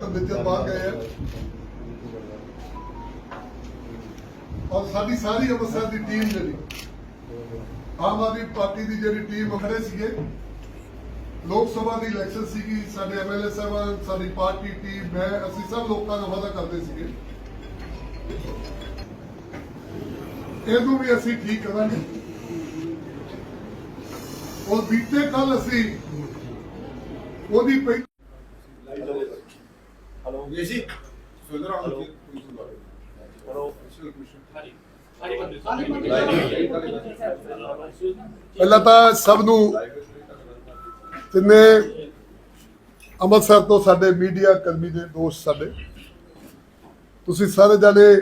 ਤਾਂ ਬਾਹਰ ਗਏ ਆ। ਔਰ ਸਾਡੀ ਸਾਰੀ ਅੰਮ੍ਰਿਤਸਰ ਦੀ ਟੀਮ ਜਿਹੜੀ, ਆਮ ਆਦਮੀ ਪਾਰਟੀ ਦੀ ਜਿਹੜੀ ਟੀਮ ਖੜੇ ਸੀਗੇ, ਲੋਕ ਸਭਾ ਦੀ ਇਲੈਕਸ਼ਨ ਸੀਗੀ, ਸਾਡੇ ਐਮਐਲਏ ਸਾਹਿਬਾਨ, ਸਾਡੀ ਪਾਰਟੀ ਟੀਮ ਮੈਂ, ਅਸੀਂ ਸਭ ਲੋਕਾਂ ਦਾ ਵਾਅਦਾ ਕਰਦੇ ਸੀਗੇ। ਇਹਨੂੰ ਵੀ ਅਸੀਂ ਠੀਕ ਕਰਾਂਗੇ। ਔਰ ਬੀਤੇ ਕੱਲ ਅਸੀਂ ਉਹਦੀ ਪਹਿਲੀ ਪਹਿਲਾਂ ਤਾਂ ਸਭ ਨੂੰ ਤਿੰਨੇ ਅੰਮ੍ਰਿਤਸਰ ਤੋਂ ਸਾਡੇ ਮੀਡੀਆ ਕਰਮੀ ਦੇ ਦੋਸਤ ਸਾਡੇ ਤੁਸੀਂ ਸਾਰੇ ਜਾਨੇ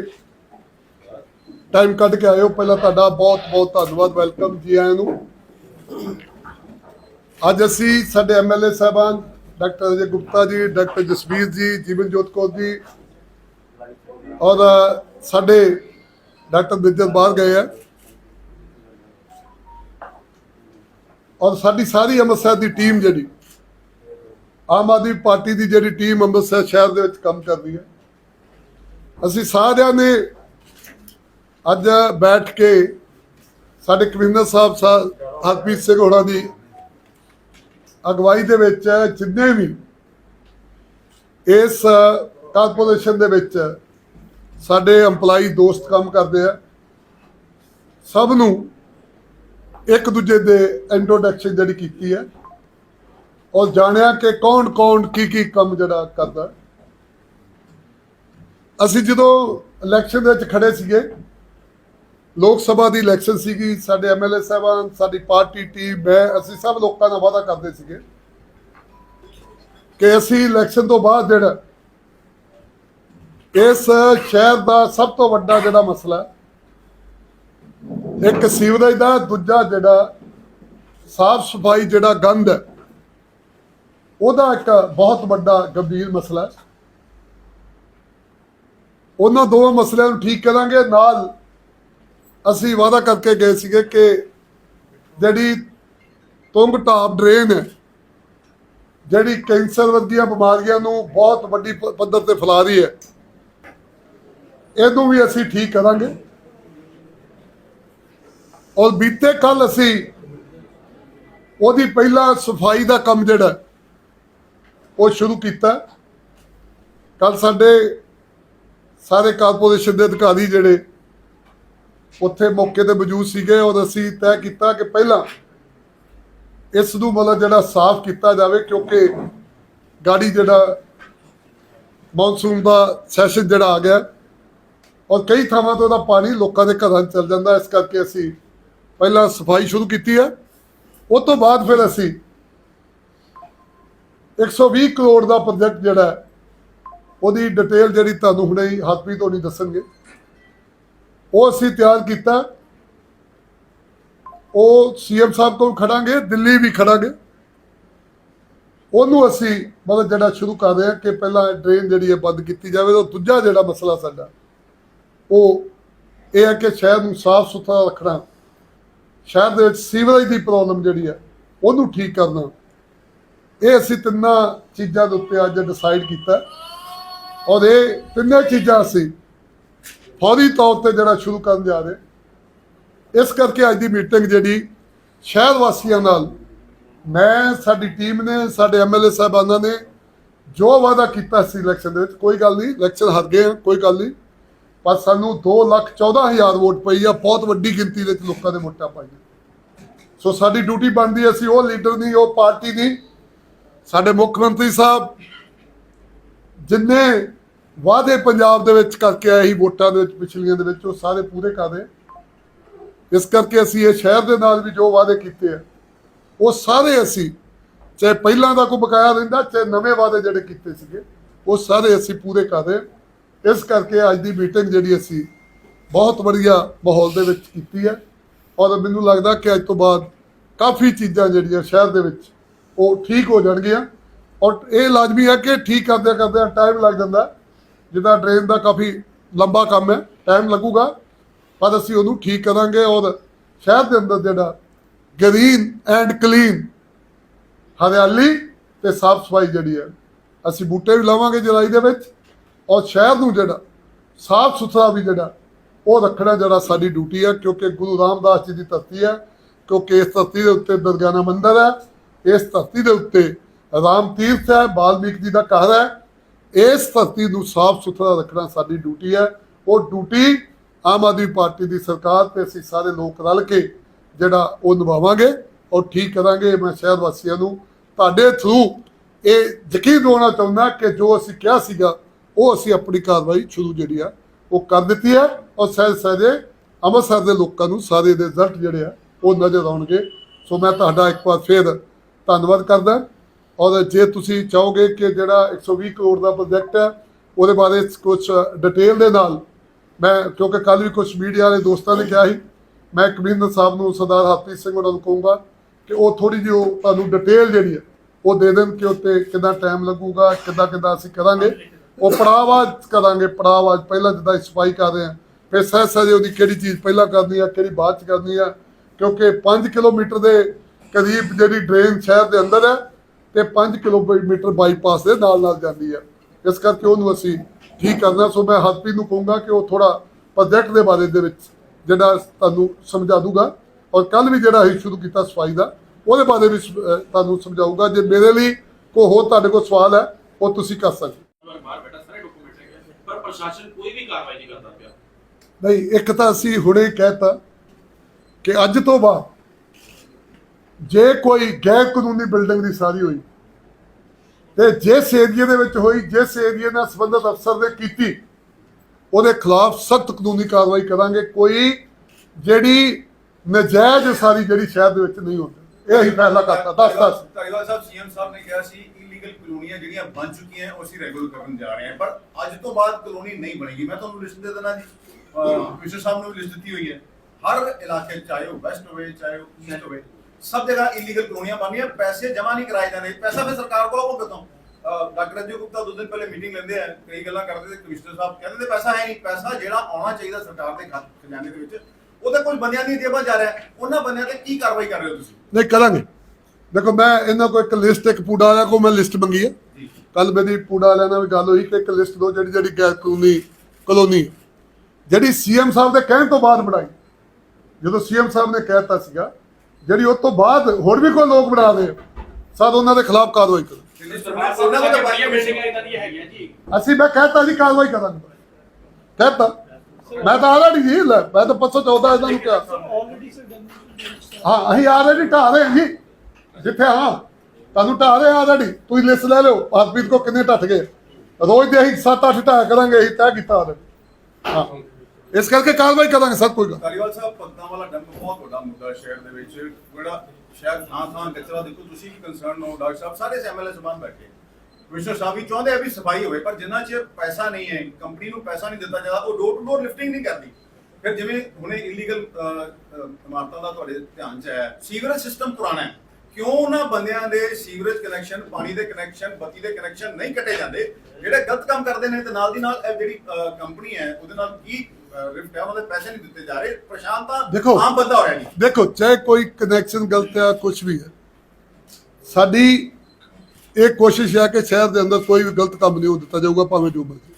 ਟਾਈਮ ਕੱਢ ਕੇ ਆਏ ਹੋ ਪਹਿਲਾਂ ਤੁਹਾਡਾ ਬਹੁਤ ਬਹੁਤ ਧੰਨਵਾਦ ਵੈਲਕਮ ਜੀ ਆਇਆਂ ਨੂੰ ਅੱਜ ਅਸੀਂ ਸਾਡੇ ਐਮਐਲਏ ਸਾਹਿਬਾਨ ਡਾਕਟਰ ਅਜੇ ਗੁਪਤਾ ਜੀ, ਡਾਕਟਰ ਜਸਵੀਰ ਜੀ, ਜੀਵਨਜੋਤ ਕੌਰ ਜੀ ਔਰ ਸਾਡੇ ਡਾਕਟਰ ਬਿਜਰ ਬਾਹਰ ਗਏ ਆ। ਔਰ ਸਾਡੀ ਸਾਰੀ ਅੰਮ੍ਰਿਤਸਰ ਦੀ ਟੀਮ ਜਿਹੜੀ, ਆਮ ਆਦਮੀ ਪਾਰਟੀ ਦੀ ਜਿਹੜੀ ਟੀਮ ਅੰਮ੍ਰਿਤਸਰ ਸ਼ਹਿਰ ਦੇ ਵਿੱਚ ਕੰਮ ਕਰਦੀ ਹੈ। ਅਸੀਂ ਸਾਰਿਆਂ ਨੇ ਅੱਜ ਬੈਠ ਕੇ ਸਾਡੇ ਕਮਿਸ਼ਨਰ ਸਾਹਿਬ ਸਾਹਿਬ ਹਰਪ੍ਰੀਤ ਸਿੰਘ ਹੋਣਾ ਦੀ ਅਗਵਾਈ ਦੇ ਵਿੱਚ ਜਿੰਨੇ ਵੀ ਇਸ ਕਾਰਪੋਰੇਸ਼ਨ ਦੇ ਵਿੱਚ ਸਾਡੇ EMPLOYEE ਦੋਸਤ ਕੰਮ ਕਰਦੇ ਆ, ਸਭ ਨੂੰ ਇੱਕ ਦੂਜੇ ਦੇ ਇੰਟਰੋਡਕਸ਼ਨ ਜਿਹੜੀ ਕੀਤੀ ਹੈ, ਔਰ ਜਾਣਿਆ ਕਿ ਕੌਣ ਕੌਣ ਕੀ ਕੀ ਕੰਮ ਜਿਹੜਾ ਕਰਦਾ। ਅਸੀਂ ਜਦੋਂ ਇਲੈਕਸ਼ਨ ਦੇ ਵਿੱਚ ਖੜੇ ਸੀਗੇ ਲੋਕ ਸਭਾ ਦੀ ਇਲੈਕਸ਼ਨ ਸੀਗੀ, ਸਾਡੇ ਐਮਐਲਏ ਸਾਹਿਬਾਨ, ਸਾਡੀ ਪਾਰਟੀ ਟੀਮ ਮੈਂ, ਅਸੀਂ ਸਭ ਲੋਕਾਂ ਨਾਲ ਵਾਅਦਾ ਕਰਦੇ ਸੀਗੇ ਕਿ ਅਸੀਂ ਇਲੈਕਸ਼ਨ ਤੋਂ ਬਾਅਦ ਜਿਹੜਾ ਇਸ ਸ਼ਹਿਰ ਦਾ ਸਭ ਤੋਂ ਵੱਡਾ ਜਿਹੜਾ ਮਸਲਾ ਇੱਕ ਸੀਵਰੇਜ ਦਾ, ਦੂਜਾ ਜਿਹੜਾ ਸਾਫ਼ ਸਫ਼ਾਈ ਜਿਹੜਾ ਗੰਦ ਹੈ, ਉਹਦਾ ਇੱਕ ਬਹੁਤ ਵੱਡਾ ਗੰਭੀਰ ਮਸਲਾ ਉਹਨਾਂ ਦੋਵਾਂ ਮਸਲਿਆਂ ਨੂੰ ਠੀਕ ਕਰਾਂਗੇ, ਨਾਲ ਅਸੀਂ ਵਾਅਦਾ ਕਰਕੇ ਗਏ ਸੀਗੇ ਕਿ ਜਿਹੜੀ ਤੁੰਗ ਟਾਪ ਡਰੇਨ ਹੈ, ਜਿਹੜੀ ਕੈਂਸਰ ਵਰਗੀਆਂ ਬਿਮਾਰੀਆਂ ਨੂੰ ਬਹੁਤ ਵੱਡੀ ਪੱਧਰ ਤੇ ਫੈਲਾ ਰਹੀ ਹੈ, ਇਹਨੂੰ ਵੀ ਅਸੀਂ ਠੀਕ ਕਰਾਂਗੇ। ਔਰ ਬੀਤੇ ਕੱਲ ਅਸੀਂ ਉਹਦੀ ਪਹਿਲਾ ਸਫ਼ਾਈ ਦਾ ਕੰਮ ਜਿਹੜਾ, ਉਹ ਸ਼ੁਰੂ ਕੀਤਾ। ਕੱਲ ਸਾਡੇ ਸਾਰੇ ਕਾਰਪੋਰੇਸ਼ਨ ਦੇ ਅਧਿਕਾਰੀ ਜਿਹੜੇ ਉੱਥੇ ਮੌਕੇ ਤੇ ਮੌਜੂਦ ਸੀਗੇ ਔਰ ਅਸੀਂ ਤੈਅ ਕੀਤਾ ਕਿ ਪਹਿਲਾਂ ਇਸ ਨੂੰ ਮਤਲਬ ਜਿਹੜਾ ਸਾਫ਼ ਕੀਤਾ ਜਾਵੇ ਕਿਉਂਕਿ ਗਾੜੀ ਜਿਹੜਾ ਮੌਨਸੂਨ ਦਾ ਸੈਸ਼ਨ ਜਿਹੜਾ ਆ ਗਿਆ ਔਰ ਕਈ ਥਾਵਾਂ ਤੋਂ ਉਹਦਾ ਪਾਣੀ ਲੋਕਾਂ ਦੇ ਘਰਾਂ 'ਚ ਚਲ ਜਾਂਦਾ, ਇਸ ਕਰਕੇ ਅਸੀਂ ਪਹਿਲਾਂ ਸਫ਼ਾਈ ਸ਼ੁਰੂ ਕੀਤੀ ਹੈ। ਉਸ ਤੋਂ ਬਾਅਦ ਫਿਰ ਅਸੀਂ 120 ਕਰੋੜ ਦਾ ਪ੍ਰੋਜੈਕਟ ਜਿਹੜਾ ਉਹਦੀ ਡਿਟੇਲ ਜਿਹੜੀ ਤੁਹਾਨੂੰ ਹੁਣੇ ਹੀ ਹਰਪ੍ਰੀਤ ਹੋਣੀ ਦੱਸਣਗੇ। ਉਹ ਅਸੀਂ ਤਿਆਰ ਕੀਤਾ। ਉਹ ਸੀਐਮ ਸਾਹਿਬ ਕੋਲ ਖੜਾਂਗੇ, ਦਿੱਲੀ ਵੀ ਖੜਾਂਗੇ। ਉਹਨੂੰ ਅਸੀਂ ਮਤਲਬ ਜਿਹੜਾ ਸ਼ੁਰੂ ਕਰ ਰਹੇ ਹਾਂ ਕਿ ਪਹਿਲਾਂ ਡਰੇਨ ਜਿਹੜੀ ਹੈ ਬੰਦ ਕੀਤੀ ਜਾਵੇ, ਤੇ ਦੂਜਾ ਜਿਹੜਾ ਮਸਲਾ ਸਾਡਾ, ਉਹ ਇਹ ਹੈ ਕਿ ਸ਼ਹਿਰ ਨੂੰ ਸਾਫ਼ ਸੁਥਰਾ ਰੱਖਣਾ, ਸ਼ਹਿਰ ਦੇ ਵਿੱਚ ਸੀਵਰੇਜ ਦੀ ਪ੍ਰੋਬਲਮ ਜਿਹੜੀ ਹੈ, ਉਹਨੂੰ ਠੀਕ ਕਰਨਾ। ਇਹ ਅਸੀਂ ਤਿੰਨਾਂ ਚੀਜ਼ਾਂ ਦੇ ਉੱਤੇ ਅੱਜ ਡਿਸਾਈਡ ਕੀਤਾ। ਔਰ ਇਹ ਤਿੰਨੇ ਚੀਜ਼ਾਂ ਅਸੀਂ ਫੌਰੀ ਤੌਰ ਤੇ ਜਿਹੜਾ ਸ਼ੁਰੂ ਕਰਨ ਜਾ ਰਹੇ। ਇਸ ਕਰਕੇ ਅੱਜ ਦੀ ਮੀਟਿੰਗ ਜਿਹੜੀ ਸ਼ਹਿਰ ਵਾਸੀਆਂ ਨਾਲ ਮੈਂ ਸਾਡੀ ਟੀਮ ਨੇ ਸਾਡੇ ਐਮਐਲਏ ਸਾਹਿਬਾਨਾਂ ਨੇ ਜੋ ਵਾਅਦਾ ਕੀਤਾ ਸੀ ਇਲੈਕਸ਼ਨ ਦੇ ਵਿੱਚ ਕੋਈ ਗੱਲ ਨਹੀਂ ਇਲੈਕਸ਼ਨ ਹਾਰ ਗਏ ਹਾਂ, ਕੋਈ ਗੱਲ ਨਹੀਂ। ਪਰ ਸਾਨੂੰ 2 ਲੱਖ 14 ਹਜ਼ਾਰ ਵੋਟ ਪਈ ਆ ਬਹੁਤ ਵੱਡੀ ਗਿਣਤੀ ਦੇ ਵਿੱਚ ਲੋਕਾਂ ਨੇ ਵੋਟਾਂ ਪਾਈਆਂ। ਸੋ ਸਾਡੀ ਡਿਊਟੀ ਬਣਦੀ ਅਸੀਂ ਉਹ ਲੀਡਰ ਨਹੀਂ ਉਹ ਪਾਰਟੀ ਨਹੀਂ। ਸਾਡੇ ਮੁੱਖ ਮੰਤਰੀ ਸਾਹਿਬ ਜਿੰਨੇ ਵਾਅਦੇ ਪੰਜਾਬ ਦੇ ਵਿੱਚ ਕਰਕੇ ਆਏ ਸੀ, ਵੋਟਾਂ ਦੇ ਵਿੱਚ, ਪਿਛਲੀਆਂ ਦੇ ਵਿੱਚ, ਉਹ ਸਾਰੇ ਪੂਰੇ ਕਰ ਰਹੇ। ਇਸ ਕਰਕੇ ਅਸੀਂ ਇਹ ਸ਼ਹਿਰ ਦੇ ਨਾਲ ਵੀ ਜੋ ਵਾਅਦੇ ਕੀਤੇ ਆ, ਉਹ ਸਾਰੇ ਅਸੀਂ, ਚਾਹੇ ਪਹਿਲਾਂ ਦਾ ਕੋਈ ਬਕਾਇਆ ਰਹਿੰਦਾ ਚਾਹੇ ਨਵੇਂ ਵਾਅਦੇ ਜਿਹੜੇ ਕੀਤੇ ਸੀਗੇ, ਉਹ ਸਾਰੇ ਅਸੀਂ ਪੂਰੇ ਕਰ ਰਹੇ ਇਸ ਕਰਕੇ ਅੱਜ ਦੀ ਮੀਟਿੰਗ ਜਿਹੜੀ ਅਸੀਂ ਬਹੁਤ ਵਧੀਆ ਮਾਹੌਲ ਦੇ ਵਿੱਚ ਕੀਤੀ ਹੈ। ਔਰ ਮੈਨੂੰ ਲੱਗਦਾ ਕਿ ਅੱਜ ਤੋਂ ਬਾਅਦ ਕਾਫੀ ਚੀਜ਼ਾਂ ਜਿਹੜੀਆਂ ਸ਼ਹਿਰ ਦੇ ਵਿੱਚ, ਉਹ ਠੀਕ ਹੋ ਜਾਣਗੀਆਂ। ਔਰ ਇਹ ਲਾਜ਼ਮੀ ਹੈ ਕਿ ਠੀਕ ਕਰਦੇ ਕਰਦੇ ਟਾਈਮ ਲੱਗ ਜਾਂਦਾ। ਜਿੱਦਾਂ ਡਰੇਨ ਦਾ ਕਾਫੀ ਲੰਬਾ ਕੰਮ ਹੈ ਟਾਈਮ ਲੱਗੂਗਾ, ਪਰ ਅਸੀਂ ਉਹਨੂੰ ਠੀਕ ਕਰਾਂਗੇ ਔਰ ਸ਼ਹਿਰ ਦੇ ਅੰਦਰ ਜਿਹੜਾ ਗ੍ਰੀਨ ਐਂਡ ਕਲੀਨ ਹਰਿਆਲੀ ਤੇ ਸਾਫ਼ ਸਫ਼ਾਈ ਜਿਹੜੀ ਹੈ, ਅਸੀਂ ਬੂਟੇ ਵੀ ਲਾਵਾਂਗੇ ਜੁਲਾਈ ਦੇ ਵਿੱਚ ਔਰ ਸ਼ਹਿਰ ਨੂੰ ਜਿਹੜਾ ਸਾਫ਼ ਸੁਥਰਾ ਵੀ ਜਿਹੜਾ ਉਹ ਰੱਖਣਾ ਜਿਹੜਾ ਸਾਡੀ ਡਿਊਟੀ ਹੈ, ਕਿਉਂਕਿ ਗੁਰੂ ਰਾਮਦਾਸ ਜੀ ਦੀ ਧਰਤੀ ਹੈ, ਕਿਉਂਕਿ ਇਸ ਧਰਤੀ ਦੇ ਉੱਤੇ ਦੁਰਗਿਆਨਾ ਮੰਦਰ ਹੈ, ਇਸ ਧਰਤੀ ਦੇ ਉੱਤੇ ਰਾਮ ਤੀਰਥ ਹੈ, ਬਾਲਮੀਕ ਜੀ ਦਾ ਘਰ ਹੈ ਇਸ ਧਰਤੀ ਨੂੰ ਸਾਫ਼ ਸੁਥਰਾ ਰੱਖਣਾ ਸਾਡੀ ਡਿਊਟੀ ਹੈ। ਉਹ ਡਿਊਟੀ ਆਮ ਆਦਮੀ ਪਾਰਟੀ ਦੀ ਸਰਕਾਰ ਤੇ ਅਸੀਂ ਸਾਰੇ ਲੋਕ ਰਲ ਕੇ ਜਿਹੜਾ ਉਹ ਨਿਭਾਵਾਂਗੇ ਔਰ ਠੀਕ ਕਰਾਂਗੇ। ਮੈਂ ਸ਼ਹਿਰ ਵਾਸੀਆਂ ਨੂੰ ਤੁਹਾਡੇ ਥਰੂ ਇਹ ਯਕੀਨ ਦਿਵਾਉਣਾ ਚਾਹੁੰਦਾ ਕਿ ਜੋ ਅਸੀਂ ਕਿਹਾ ਸੀਗਾ, ਉਹ ਅਸੀਂ ਆਪਣੀ ਕਾਰਵਾਈ ਸ਼ੁਰੂ ਜਿਹੜੀ ਆ, ਉਹ ਕਰ ਦਿੱਤੀ ਹੈ ਔਰ ਸਹਿਜ ਸਹਿਜੇ ਅੰਮ੍ਰਿਤਸਰ ਦੇ ਲੋਕਾਂ ਨੂੰ ਸਾਰੇ ਦੇ ਰਿਜ਼ਲਟ ਜਿਹੜੇ ਆ, ਉਹ ਨਜ਼ਰ ਆਉਣਗੇ। ਸੋ ਮੈਂ ਤੁਹਾਡਾ ਇੱਕ ਵਾਰ ਫੇਰ ਧੰਨਵਾਦ ਕਰਦਾ। ਔਰ ਜੇ ਤੁਸੀਂ ਚਾਹੋਗੇ ਕਿ ਜਿਹੜਾ 120 ਕਰੋੜ ਦਾ ਪ੍ਰੋਜੈਕਟ ਹੈ, ਉਹਦੇ ਬਾਰੇ ਕੁਝ ਡਿਟੇਲ ਦੇ ਨਾਲ, ਮੈਂ ਕਿਉਂਕਿ ਕੱਲ ਵੀ ਕੁਝ ਮੀਡੀਆ ਵਾਲੇ ਦੋਸਤਾਂ ਨੇ ਕਿਹਾ ਸੀ, ਮੈਂ ਕਮਿਸ਼ਨਰ ਸਾਹਿਬ ਨੂੰ, ਸਰਦਾਰ ਹਰਪ੍ਰੀਤ ਸਿੰਘ ਉਹਨਾਂ ਨੂੰ ਕਹੂੰਗਾ ਕਿ ਉਹ ਥੋੜੀ ਜਿਹੀ ਉਹ ਤੁਹਾਨੂੰ ਡਿਟੇਲ ਜਿਹੜੀ ਹੈ, ਉਹ ਦੇ ਦੇਣ ਕਿ ਉੱਤੇ ਕਿੰਨਾ ਟਾਈਮ ਲੱਗੂਗਾ, ਕਿੱਦਾਂ ਕਿੱਦਾਂ ਅਸੀਂ ਕਰਾਂਗੇ। ਉਹ ਪੜਾਵਾਜ ਕਰਾਂਗੇ ਪੜਾਵਾਜ ਪਹਿਲਾਂ ਜਿੱਦਾਂ ਸਫ਼ਾਈ ਕਰ ਰਹੇ ਆ ਫਿਰ ਸਹਿ ਸਹਿਜੇ ਉਹਦੀ ਕਿਹੜੀ ਚੀਜ਼ ਪਹਿਲਾਂ ਕਰਨੀ ਆ, ਕਿਹੜੀ ਬਾਅਦ ਚ ਕਰਨੀ ਆ, ਕਿਉਂਕਿ 5 ਕਿਲੋਮੀਟਰ ਦੇ ਕਰੀਬ ਜਿਹੜੀ ਡਰੇਨ ਸ਼ਹਿਰ ਦੇ ਅੰਦਰ ਹੈ ਤੇ 5 ਕਿਲੋਮੀਟਰ ਬਾਈਪਾਸ ਦੇ ਨਾਲ ਨਾਲ ਜਾਂਦੀ ਹੈ ਇਸ ਕਰਕੇ ਉਹਨੂੰ ਅਸੀਂ ਠੀਕ ਕਰਨਾ। ਸੋ ਮੈਂ ਹਰਪ੍ਰੀਤ ਨੂੰ ਕਹੂੰਗਾ ਕਿ ਉਹ ਥੋੜਾ ਪ੍ਰੋਜੈਕਟ ਦੇ ਬਾਰੇ ਦੇ ਵਿੱਚ ਜਿਹੜਾ ਤੁਹਾਨੂੰ ਸਮਝਾ ਦੂਗਾ। ਔਰ ਕੱਲ ਵੀ ਜਿਹੜਾ ਅਸੀਂ ਸ਼ੁਰੂ ਕੀਤਾ ਸਫ਼ਾਈ ਦਾ ਉਹਦੇ ਬਾਰੇ ਵੀ ਤੁਹਾਨੂੰ ਸਮਝਾਊਗਾ। ਜੇ ਮੇਰੇ ਲਈ ਕੋਈ ਹੋਰ ਤੁਹਾਡੇ ਕੋਲ ਸਵਾਲ ਹੈ ਉਹ ਤੁਸੀਂ ਕਰ ਸਕਦੇ ਪਰ ਪ੍ਰਸ਼ਾਸਨ ਕੋਈ ਵੀ ਕਾਰਵਾਈ ਨਹੀਂ ਕਰਦਾ ਪਿਆ। ਨਹੀਂ ਇੱਕ ਤਾਂ ਅਸੀਂ ਹੁਣੇ ਕਹਿਤਾ ਕਿ ਅੱਜ ਤੋਂ ਬਾਅਦ ਜੇ ਕੋਈ ਗੈਰ ਕਾਨੂੰਨੀ ਬਿਲਡਿੰਗ ਦੀ ਸਾਰੀ ਹੋਈ ਤੇ ਜਿਸ ਏਰੀਏ ਦੇ ਵਿੱਚ ਹੋਈ ਜਿਸ ਏਰੀਏ ਨਾਲ ਸੰਬੰਧਿਤ ਅਫਸਰ ਨੇ ਕੀਤੀ ਉਹਦੇ ਖਿਲਾਫ ਸਖਤ ਕਾਨੂੰਨੀ ਕਾਰਵਾਈ ਕਰਾਂਗੇ। ਕੋਈ ਜਿਹੜੀ ਨਜਾਇਜ਼ ਸਾਰੀ ਜਿਹੜੀ ਸ਼ਹਿਰ ਦੇ ਵਿੱਚ ਨਹੀਂ ਹੁੰਦੀ ਇਹ ਅਸੀਂ ਫੈਸਲਾ ਕਰਤਾ। ਦੱਸ ਦੱਸ। ਧਾਰੀਵਾਲ ਸਾਹਿਬ ਸੀਐਮ ਸਾਹਿਬ ਨੇ ਕਿਹਾ ਸੀ ਇਲੀਗਲ ਕਲੋਨੀਆਂ ਜਿਹੜੀਆਂ ਬਣ ਚੁੱਕੀਆਂ ਉਹ ਅਸੀਂ ਰੈਗੂਲਰ ਕਰਨ ਜਾ ਰਹੇ ਹਾਂ। ਪਰ ਅੱਜ ਤੋਂ ਬਾਅਦ ਕਲੋਨੀ ਨਹੀਂ ਬਣੇਗੀ। ਮੈਂ ਤੁਹਾਨੂੰ ਲਿਸਟ ਦੇ ਦੇਣਾ ਜੀ। ਕਮਿਸ਼ਨਰ ਸਾਹਿਬ ਨੂੰ ਵੀ ਲਿਸਟ ਦਿੱਤੀ ਹੋਈ ਹੈ। ਹਰ ਇਲਾਕੇ 'ਚ, ਚਾਹੇ ਉਹ ਵੈਸਟ ਹੋਵੇ ਚਾਹੇ ਉਹ ਈਸਟ ਹੋਵੇ ਸਭ ਜਗ੍ਹਾ ਇਲੀਗਲ ਕਲੋਨੀਆਂ ਬਣ ਰਹੀਆਂ ਪੈਸੇ ਜਮ੍ਹਾਂ ਨਹੀਂ ਕਰਾਏ ਜਾਂਦੇ। ਪੈਸਾ ਫਿਰ ਸਰਕਾਰ ਕੋਲ ਉਹ ਕਿਤੋਂ ਡਾਕਟਰ ਅਜੇ ਗੁਪਤਾ ਦੋ ਦਿਨ ਪਹਿਲੇ ਮੀਟਿੰਗ ਲੈਂਦੇ ਆ ਕਈ ਗੱਲਾਂ ਕਰਦੇ ਤੇ ਕਮਿਸ਼ਨਰ ਸਾਹਿਬ ਕਹਿੰਦੇ ਤੇ ਪੈਸਾ ਹੈ ਨਹੀਂ ਪੈਸਾ ਜਿਹੜਾ ਆਉਣਾ ਚਾਹੀਦਾ ਸਰਕਾਰ ਦੇ ਖਜ਼ਾਨੇ ਦੇ ਵਿੱਚ ਉਹਦੇ ਕੁਝ ਬੰਦਿਆਂ ਦੀ ਜੇਬਾਂ ਜਾ ਰਿਹਾ। ਉਹਨਾਂ ਬੰਦਿਆਂ ਤੇ ਕੀ ਕਾਰਵਾਈ ਕਰ ਰਹੇ ਹੋ ਤੁਸੀਂ? ਨਹੀਂ ਕਰਾਂਗੇ। ਦੇਖੋ ਮੈਂ ਇਹਨਾਂ ਕੋਲ ਇੱਕ ਲਿਸਟ ਇੱਕ ਪੂੜਾ ਵਾਲਿਆਂ ਕੋਲ ਮੈਂ ਲਿਸਟ ਮੰਗੀ ਹੈ। ਕੱਲ ਮੇਰੀ ਪੂੜਾ ਵਾਲਿਆਂ ਨਾਲ ਵੀ ਗੱਲ ਹੋਈ ਕਿ ਇੱਕ ਲਿਸਟ ਦੋ ਜਿਹੜੀ ਜਿਹੜੀ ਗੈਰ ਕਾਨੂੰਨੀ ਕਲੋਨੀ ਜਿਹੜੀ ਸੀਐਮ ਸਾਹਿਬ ਦੇ ਕਹਿਣ ਤੋਂ ਬਾਅਦ ਬਣਾਈ। ਜਦੋਂ ਸੀਐਮ ਸਾਹਿਬ ਨੇ ਕਹਿਤਾ ਸੀਗਾ ਜਿਹੜੀ ਉਸ ਤੋਂ ਬਾਅਦ ਹੋਰ ਵੀ ਕੋਈ ਲੋਕ ਬਣਾ ਰਹੇ ਸਾਦ ਉਹਨਾਂ ਦੇ ਖਿਲਾਫ ਕਾਰਵਾਈ ਕਰੋ। ਅਸੀਂ ਮੈਂ ਕਹਿਤਾ ਜੀ ਕਾਰਵਾਈ ਕਰਾਂਗੇ। ਕਹਿਤਾ। ਮੈਂ ਤਾਂ ਆਲਰੇਡੀ ਜੀ ਲੈ ਮੈਂ ਤਾਂ 514 ਇਹਨਾਂ ਨੂੰ ਕਿਹਾ। ਹਾਂ ਅਸੀਂ ਆਲਰੇਡੀ ਢਾਹ ਰਹੇ ਹਾਂ ਜੀ। ਜਿੱਥੇ ਹਾਂ ਤੁਹਾਨੂੰ ਢਾਹ ਰਹੇ ਆਲਰੇਡੀ। ਤੁਸੀਂ ਲਿਸਟ ਲੈ ਲਓ ਹਰਪ੍ਰੀਤ ਕੋ ਕਿੰਨੇ ਢੱਠ ਗਏ। ਰੋਜ਼ ਦੇ ਅਸੀਂ 7-8 ਢਾਹ ਕਰਾਂਗੇ ਅਸੀਂ ਤੈਅ ਕੀਤਾ। ਹਾਂ। ਇਸ ਕਰਕੇ ਕਾਰਵਾਈ ਕਰਾਂਗੇ ਸਰ ਕੋਈ ਗੱਲ ਧਾਰੀਵਾਲ ਸਾਹਿਬ ਪੱਤਾਂ ਵਾਲਾ ਡੰਪ ਬਹੁਤ ਵੱਡਾ ਮੁੱਦਾ ਸ਼ਹਿਰ ਦੇ ਵਿੱਚ। ਜਿਹੜਾ ਸ਼ਹਿਰ ਥਾਂ ਥਾਂ ਕਚਰਾ, ਦੇਖੋ ਤੁਸੀਂ ਵੀ ਕੰਸਰਨ ਹੋ, ਡਾਕਟਰ ਸਾਹਿਬ, ਸਾਰੇ ਐਮਐਲਏ ਸਬਾਨ ਬੈਠੇ। ਕਮਿਸ਼ਨਰ ਸਾਹਿਬ ਵੀ ਚਾਹੁੰਦੇ ਆ ਵੀ ਸਫ਼ਾਈ ਹੋਵੇ, ਪਰ ਜਿੰਨਾ ਚਿਰ ਪੈਸਾ ਨਹੀਂ ਹੈ ਕੰਪਨੀ ਨੂੰ ਪੈਸਾ ਨਹੀਂ ਦਿੱਤਾ ਜਾਂਦਾ, ਉਹ ਡੋਰ ਟੂ ਡੋਰ ਲਿਫਟਿੰਗ ਨਹੀਂ ਕਰਦੀ। ਫਿਰ ਜਿਵੇਂ ਹੁਣੇ ਇਲੀਗਲ ਇਮਾਰਤਾਂ ਦਾ ਤੁਹਾਡੇ ਧਿਆਨ ਚ ਆਇਆ ਸੀਵਰੇਜ ਸਿਸਟਮ ਪੁਰਾਣਾ ਹੈ। ਕਿਉਂ ਉਹਨਾਂ ਬੰਦਿਆਂ ਦੇ ਸੀਵਰੇਜ ਕਨੈਕਸ਼ਨ ਪਾਣੀ ਦੇ ਕਨੈਕਸ਼ਨ ਬੱਤੀ ਦੇ ਕਨੈਕਸ਼ਨ ਨਹੀਂ ਕੱਟੇ ਜਾਂਦੇ? ਜਿਹੜੇ ਗਲਤ ਕੰਮ ਕਰਦੇ ਨੇ, ਤੇ ਨਾਲ ਦੀ ਨਾਲ ਇਹ ਜਿਹੜੀ ਕੰਪਨੀ ਹੈ, ਉਹਦੇ ਨਾਲ ਕੀ ਰਿਫਟ ਹੈ ਉਹਦੇ ਪੈਸੇ ਨਹੀਂ ਦਿੱਤੇ ਜਾ ਰਹੇ। ਪਰੇਸ਼ਾਨ ਤਾਂ ਦੇਖੋ। ਆਮ ਬੰਦਾ ਹੋ ਰਿਹਾ ਜੀ ਦੇਖੋ ਚਾਹੇ ਕੋਈ ਕਨੈਕਸ਼ਨ ਗਲਤ ਹੈ ਕੁਝ ਵੀ ਹੈ ਸਾਡੀ ਇਹ ਕੋਸ਼ਿਸ਼ ਹੈ ਕਿ ਸ਼ਹਿਰ ਦੇ ਅੰਦਰ ਕੋਈ ਵੀ ਗਲਤ ਕੰਮ ਨਹੀਂ ਹੋ ਦਿੱਤਾ ਜਾਊਗਾ ਭਾਵੇਂ ਜੋ ਮਰਜ਼ੀ।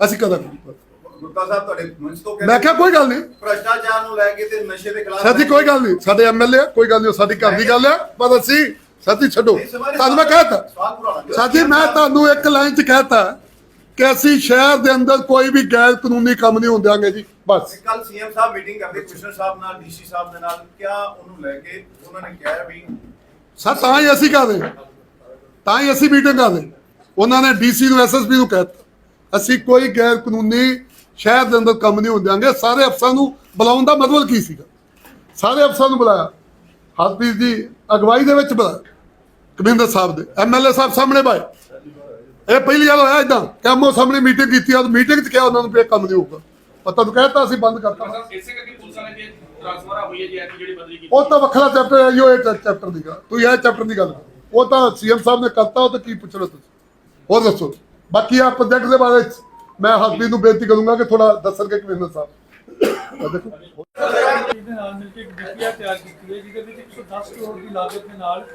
ਅਸੀਂ ਕਰਾਂਗੇ ਗੁਪਤਾ ਸਾਹਿਬ ਤੁਹਾਡੇ ਮੰਚ ਤੋਂ ਮੈਂ ਕਿਹਾ ਕੋਈ ਗੱਲ ਨਹੀਂ। ਭ੍ਰਸ਼ਟਾਚਾਰ ਨੂੰ ਲੈ ਕੇ ਤੇ ਨਸ਼ੇ ਦੇ ਖਿਲਾਫ ਸਾਡੀ ਕੋਈ ਗੱਲ ਨਹੀਂ। ਸਾਡੇ ਐਮਐਲਏ ਕੋਈ ਗੱਲ ਨਹੀਂ ਉਹ ਸਾਡੀ ਘਰ ਦੀ ਗੱਲ ਹੈ ਪਰ ਅਸੀਂ ਸਾਡੀ ਛੱਡੋ। ਤੁਹਾਨੂੰ ਮੈਂ ਸਵਾਲ ਹੋਣਾ। ਸਾਡੀ ਮੈਂ ਤੁਹਾਨੂੰ ਇੱਕ ਲਾਈਨ 'ਚ ਕਹਿਤਾ। ਕਿ ਅਸੀਂ ਸ਼ਹਿਰ ਦੇ ਅੰਦਰ ਕੋਈ ਵੀ ਗੈਰ ਕਾਨੂੰਨੀ ਕੰਮ ਨਹੀਂ ਹੋਣ ਦਿਆਂਗੇ ਜੀ ਬਸ। ਕੱਲ ਸੀਐਮ ਸਾਹਿਬ ਮੀਟਿੰਗ ਕਰਦੇ ਕਮਿਸ਼ਨਰ ਸਾਹਿਬ ਨਾਲ ਡੀਸੀ ਸਾਹਿਬ ਦੇ ਨਾਲ ਕਿਆ ਉਹਨੂੰ ਲੈ ਕੇ ਉਹਨਾਂ ਨੇ ਕਿਹਾ ਵੀ ਸਰ ਤਾਂ ਹੀ ਅਸੀਂ ਕਰਦੇ। ਤਾਂ ਹੀ ਅਸੀਂ ਮੀਟਿੰਗ ਕਰਦੇ। ਉਹਨਾਂ ਨੇ ਡੀਸੀ ਨੂੰ ਐਸਐਸਪੀ ਨੂੰ ਕਹਿਤਾ ਅਸੀਂ ਕੋਈ ਗੈਰ ਕਾਨੂੰਨੀ ਸ਼ਹਿਰ ਦੇ ਅੰਦਰ ਕੰਮ ਨਹੀਂ ਹੋਣ ਦਿਆਂਗੇ। ਸਾਰੇ ਅਫਸਰਾਂ ਨੂੰ ਬੁਲਾਉਣ ਦਾ ਮਤਲਬ ਕੀ ਸੀਗਾ? ਸਾਰੇ ਅਫਸਰਾਂ ਨੂੰ ਬੁਲਾਇਆ। ਹਰਪ੍ਰੀਤ ਜੀ ਅਗਵਾਈ ਦੇ ਵਿੱਚ ਬੁਲਾਇਆ। ਕਮਿੰਦਰ ਸਾਹਿਬ ਦੇ ਐਮਐਲਏ ਸਾਹਿਬ ਸਾਹਮਣੇ ਬਾਏ ਇਹ ਪਹਿਲੀ ਵਾਰ ਹੋਇਆ ਇਦਾਂ ਕੈਮੋ ਸਾਹਮਣੇ ਮੀਟਿੰਗ ਕੀਤੀ ਆ ਮੀਟਿੰਗ 'ਚ ਕਿਹਾ ਉਹਨਾਂ ਨੂੰ ਵੀ ਇਹ ਕੰਮ ਨਹੀਂ ਹੋਊਗਾ। ਪਰ ਤੁਹਾਨੂੰ ਕਹਿਤਾ ਅਸੀਂ ਬੰਦ ਕਰਤਾ। ਇਸੇ ਕਰਕੇ ਪੁਲਿਸ ਵਾਲੇ ਦੀ ਟ੍ਰਾਂਸਫਰ ਹੋਈ ਹੈ ਜੀ ਐਸੀ ਜਿਹੜੀ ਬਦਲੀ ਕੀਤੀ। ਉਹ ਤਾਂ ਵੱਖਰਾ ਚੈਪਟਰ ਹੈ ਜੋ ਇਹ ਚੈਪਟਰ ਦੀ ਗੱਲ। ਤੂੰ ਇਹ ਚੈਪਟਰ ਦੀ ਗੱਲ। ਉਹ ਤਾਂ ਸੀਐਮ ਸਾਹਿਬ ਨੇ ਕਰਤਾ ਉਹ ਤਾਂ ਕੀ ਪੁੱਛਣਾ ਤੁਸੀਂ? ਹੋਰ ਦੱਸੋ। ਬਾਕੀ ਆ ਪ੍ਰੋਜੈਕਟ ਦੇ ਬਾਰੇ ਮੈਂ ਹਰਪ੍ਰੀਤ ਨੂੰ ਬੇਨਤੀ ਕਰੂੰਗਾ ਕਿ ਥੋੜਾ ਦੱਸਣਗੇ ਕਮਿਸ਼ਨਰ ਸਾਹਿਬ। ਆਹ ਦੇਖੋ ਇਹਦੇ ਨਾਲ ਮਿਲ ਕੇ ਇੱਕ ਡੀਪੀਆਰ ਤਿਆਰ ਕੀਤੀ ਹੈ ਜਿਹਦੇ ਵਿੱਚ 110 ਕਰੋੜ ਦੀ ਲਾਗਤ ਦੇ ਨਾਲ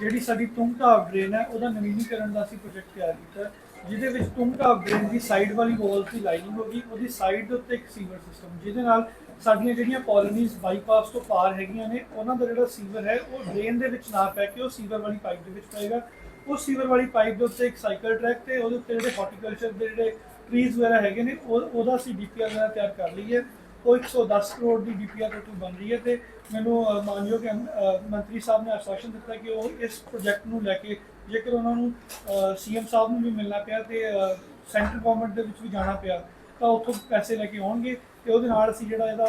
ਜਿਹੜੀ ਸਾਡੀ ਤੁੰਗਟਾਵ ਡਰੇਨ ਹੈ ਉਹਦਾ ਨਵੀਨੀਕਰਨ ਦਾ ਅਸੀਂ ਪ੍ਰੋਜੈਕਟ ਤਿਆਰ ਕੀਤਾ ਜਿਹਦੇ ਵਿੱਚ ਤੁੰਗਟਾਵ ਡਰੇਨ ਦੀ ਸਾਈਡ ਵਾਲੀ ਵਾਲ ਦੀ ਲਾਈਨਿੰਗ ਹੋਗੀ ਉਹਦੀ ਸਾਈਡ ਦੇ ਉੱਤੇ ਇੱਕ ਸੀਵਰ ਸਿਸਟਮ ਜਿਹਦੇ ਨਾਲ ਸਾਡੀਆਂ ਜਿਹੜੀਆਂ ਕਾਲੋਨੀਜ਼ ਬਾਈਪਾਸ ਤੋਂ ਪਾਰ ਹੈਗੀਆਂ ਨੇ ਉਹਨਾਂ ਦਾ ਜਿਹੜਾ ਸੀਵਰ ਹੈ ਉਹ ਡਰੇਨ ਦੇ ਵਿੱਚ ਨਾ ਪੈ ਕੇ ਉਹ ਸੀਵਰ ਵਾਲੀ ਪਾਈਪ ਦੇ ਵਿੱਚ ਪਏਗਾ ਉਸ ਸੀਵਰ ਵਾਲੀ ਪਾਈਪ ਦੇ ਉੱਤੇ ਇੱਕ ਸਾਈਕਲ ਟਰੈਕ ਤੇ ਉਹਦੇ ਉੱਤੇ ਜਿਹੜੇ ਹਾਰਟੀਕਲਚਰ ਦੇ ਜਿਹੜੇ ਟਰੀਜ਼ ਵਗੈਰਾ ਹੈਗੇ ਨੇ ਉਹ ਉਹਦਾ ਅਸੀਂ ਡੀਪੀਆਰ ਵਗੈਰਾ ਤਿਆਰ ਕਰ ਲਈ ਹੈ ਉਹ 110 ਕਰੋੜ ਦੀ ਡੀਪੀਆਰ ਟੋਟਲ ਬਣ ਰਹੀ ਹੈ ਤੇ ਮੈਨੂੰ ਮਾਨਯੋਗ ਐਮ- ਮੰਤਰੀ ਸਾਹਿਬ ਨੇ ਆਸ਼ਵਾਸਨ ਦਿੱਤਾ ਕਿ ਉਹ ਇਸ ਪ੍ਰੋਜੈਕਟ ਨੂੰ ਲੈ ਕੇ ਜੇਕਰ ਉਹਨਾਂ ਨੂੰ ਸੀਐਮ ਸਾਹਿਬ ਨੂੰ ਵੀ ਮਿਲਣਾ ਪਿਆ ਤੇ ਸੈਂਟਰ ਗਵਰਨਮੈਂਟ ਦੇ ਵਿੱਚ ਵੀ ਜਾਣਾ ਪਿਆ, ਤਾਂ ਉੱਥੋਂ ਪੈਸੇ ਲੈ ਕੇ ਆਉਣਗੇ ਤੇ ਉਹਦੇ ਨਾਲ ਅਸੀਂ ਜਿਹੜਾ ਇਹਦਾ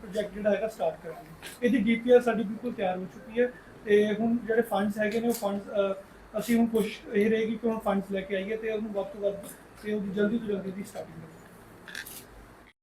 ਪ੍ਰੋਜੈਕਟ ਜਿਹੜਾ ਹੈਗਾ ਸਟਾਰਟ ਕਰਾਂਗੇ। ਇਹਦੀ ਡੀਪੀਆਰ ਸਾਡੀ ਬਿਲਕੁਲ ਤਿਆਰ ਹੋ ਚੁੱਕੀ ਹੈ ਤੇ ਹੁਣ ਜਿਹੜੇ ਫੰਡਸ ਹੈਗੇ ਨੇ ਉਹ ਫੰਡਸ ਅਸੀਂ ਹੁਣ ਕੋਸ਼ਿਸ਼ ਇਹ ਰਹੇਗੀ ਕਿ ਹੁਣ ਫੰਡਸ ਲੈ ਕੇ ਆਈਏ ਤੇ ਉਹਨੂੰ ਵੱਧ ਤੋਂ ਵੱਧ ਤੇ ਉਹਦੀ ਜਲਦੀ ਤੋਂ ਜਲਦੀ ਦੀ ਸਟਾਰਟਿੰਗ ਕਰੀਏ।